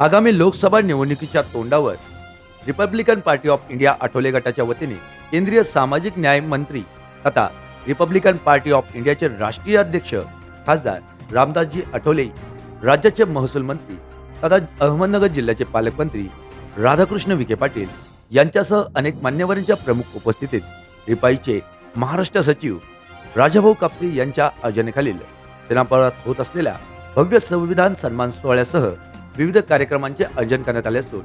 आगामी लोकसभा निवडणुकीच्या तोंडावर Republican Party of India Athawale गटाच्या वतीने केंद्रीय सामाजिक न्याय मंत्री तथा रिपब्लिकन पार्टी ऑफ इंडियाचे राष्ट्रीय अध्यक्ष खासदार रामदासजी आठवले राज्याचे महसूल मंत्री तथा अहमदनगर जिल्ह्याचे पालकमंत्री राधाकृष्ण विखे पाटील यांच्यासह अनेक मान्यवरांच्या प्रमुख उपस्थितीत रिपाईचे महाराष्ट्र सचिव राजाभाऊ कापसे यांच्या आयोजनेखालील सेनापळात होत असलेल्या भव्य संविधान सन्मान सोहळ्यासह विविध कार्यक्रमांचे आयोजन करण्यात आले असून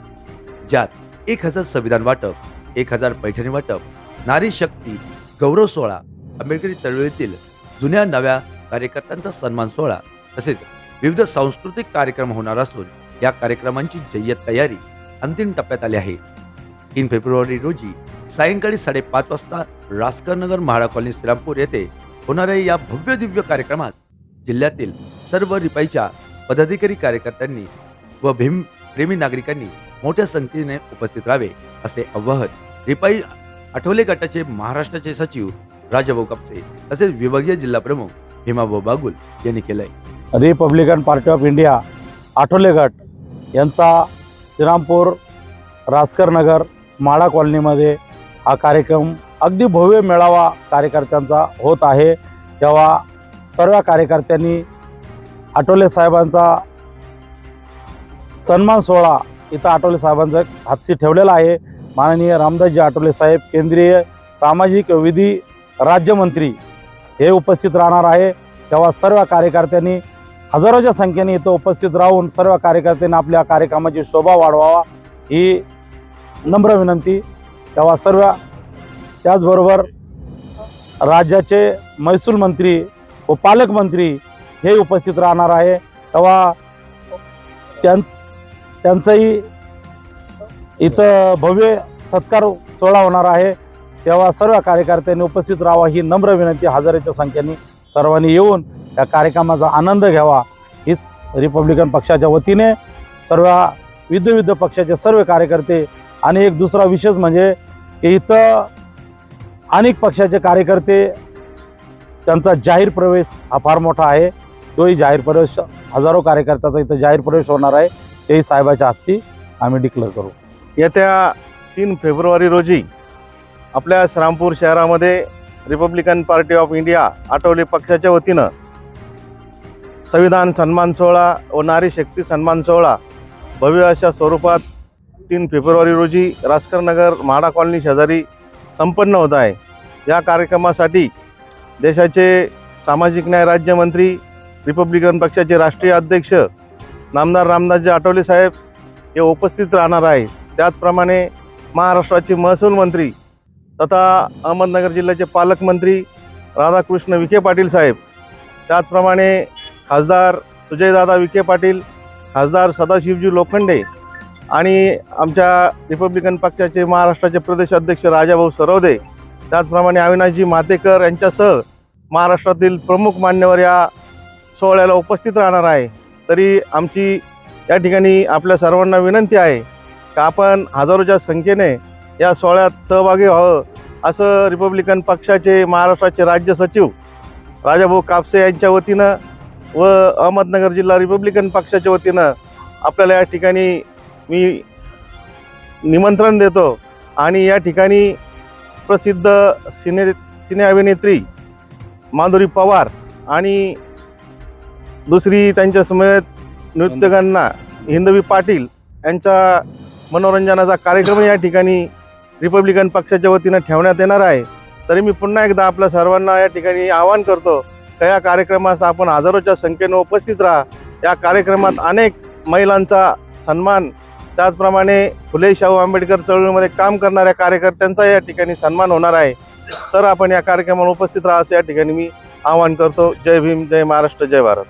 ज्यात एक हजार संविधान वाटप एक हजार पैठणी वाटप नारी शक्ती गौरव सोहळा आंबेडकरी चळवळीतील जुन्या नव्या कार्यकर्त्यांचा सन्मान सोहळा तसेच विविध सांस्कृतिक कार्यक्रम होणार असून या कार्यक्रमांची जय्यत तयारी अंतिम टप्प्यात आली आहे. तीन फेब्रुवारी रोजी सायंकाळी साडेपाच वाजता रासकरनगर म्हाडा कॉलनी श्रीरामपूर येथे होणाऱ्या या भव्य दिव्य कार्यक्रमात जिल्ह्यातील सर्व रिपाईच्या पदाधिकारी कार्यकर्त्यांनी व भीम प्रेमी नागरिकांनी मोठ्या संख्येने उपस्थित राहावे असे आवाहन रिपाई आठवले गटाचे महाराष्ट्राचे सचिव राजाभाऊ कापसे तसेच विभागीय जिल्हा प्रमुख भीमाभाऊ बागुल यांनी केलंय. Republican Party of India Athawale गट यांचा श्रीरामपूर रासकर नगर माळा कॉलनीमध्ये हा कार्यक्रम अगदी भव्य मेळावा कार्यकर्त्यांचा होत आहे. तेव्हा सर्व कार्यकर्त्यांनी आठवले साहेबांचा सन्मान सोहळा इथं आठवले साहेबांचा हातशी ठेवलेला आहे. माननीय रामदासजी आठवले साहेब केंद्रीय सामाजिक विधी राज्यमंत्री हे उपस्थित राहणार आहे. तेव्हा सर्व कार्यकर्त्यांनी हजारोच्या संख्येने इथं उपस्थित राहून सर्व कार्यकर्त्यांनी आपल्या कार्यक्रमाची शोभा वाढवावा ही नम्र विनंती. तेव्हा सर्व त्याचबरोबर राज्याचे महसूल मंत्री व पालकमंत्री हे उपस्थित राहणार आहे. तेव्हा त्यां त्यांचंही इथं भव्य सत्कार सोहळा होणार आहे. तेव्हा सर्व कार्यकर्त्यांनी उपस्थित राहावा ही नम्र विनंती हजाराच्या संख्येने सर्वांनी येऊन या कार्यक्रमाचा आनंद घ्यावा. हीच रिपब्लिकन पक्षाच्या वतीने सर्व विविध विविध पक्षाचे सर्व कार्यकर्ते आणि एक दुसरा विशेष म्हणजे की इथं अनेक पक्षाचे कार्यकर्ते त्यांचा जाहीर प्रवेश हा फार मोठा आहे. तोही जाहीर प्रवेश हजारो कार्यकर्त्याचा इथं जाहीर प्रवेश होणार आहे. तेही साहेबाच्या हातची आम्ही डिक्लेअर करू. येत्या तीन फेब्रुवारी रोजी आपल्या श्रामपूर शहरामध्ये Republican Party of India Athawale पक्षाच्या वतीनं संविधान सन्मान सोहळा व नारी शक्ती सन्मान सोहळा भव्य अशा स्वरूपात तीन फेब्रुवारी रोजी रासकर नगर म्हाडा कॉलनी शेजारी संपन्न होत आहे. या कार्यक्रमासाठी देशाचे सामाजिक न्याय राज्यमंत्री रिपब्लिकन पक्षाचे राष्ट्रीय अध्यक्ष नामदार रामदासजी आठवले साहेब हे उपस्थित राहणार आहे. त्याचप्रमाणे महाराष्ट्राचे महसूल मंत्री तथा अहमदनगर जिल्ह्याचे पालकमंत्री राधाकृष्ण विखे पाटील साहेब त्याचप्रमाणे खासदार सुजयदादा विखे पाटील खासदार सदाशिवजी लोखंडे आणि आमच्या रिपब्लिकन पक्षाचे महाराष्ट्राचे प्रदेश अध्यक्ष राजाभाऊ सरवदे त्याचप्रमाणे अविनाशजी मातेकर यांच्यासह महाराष्ट्रातील प्रमुख मान्यवर या सोहळ्याला उपस्थित राहणार आहे. तरी आमची या ठिकाणी आपल्या सर्वांना विनंती आहे का आपण हजारोच्या संख्येने या सोहळ्यात सहभागी व्हावं असं रिपब्लिकन पक्षाचे महाराष्ट्राचे राज्य सचिव राजाभाऊ कापसे यांच्या वतीनं व अहमदनगर जिल्हा रिपब्लिकन पक्षाच्या वतीनं आपल्याला या ठिकाणी मी निमंत्रण देतो आणि या ठिकाणी प्रसिद्ध सिने सिने अभिनेत्री माधुरी पवार आणि दुसरी त्यांच्या समेत नृत्यकांना हिंदवी पाटील यांचा मनोरंजनाचा कार्यक्रम या ठिकाणी रिपब्लिकन पक्षाच्या वतीनं ठेवण्यात येणार आहे. तरी मी पुन्हा एकदा आपल्या सर्वांना या ठिकाणी आवाहन करतो का या कार्यक्रमास आपण हजारोच्या संख्येनं उपस्थित राहा. या कार्यक्रमात अनेक महिलांचा सन्मान त्याचप्रमाणे फुले शाहू आंबेडकर चळवळीमध्ये काम करणाऱ्या कार्यकर्त्यांचा या ठिकाणी सन्मान होणार आहे. तर आपण या कार्यक्रमाला उपस्थित राहा असं या ठिकाणी मी आवाहन करतो. जय भीम जय महाराष्ट्र जय भारत.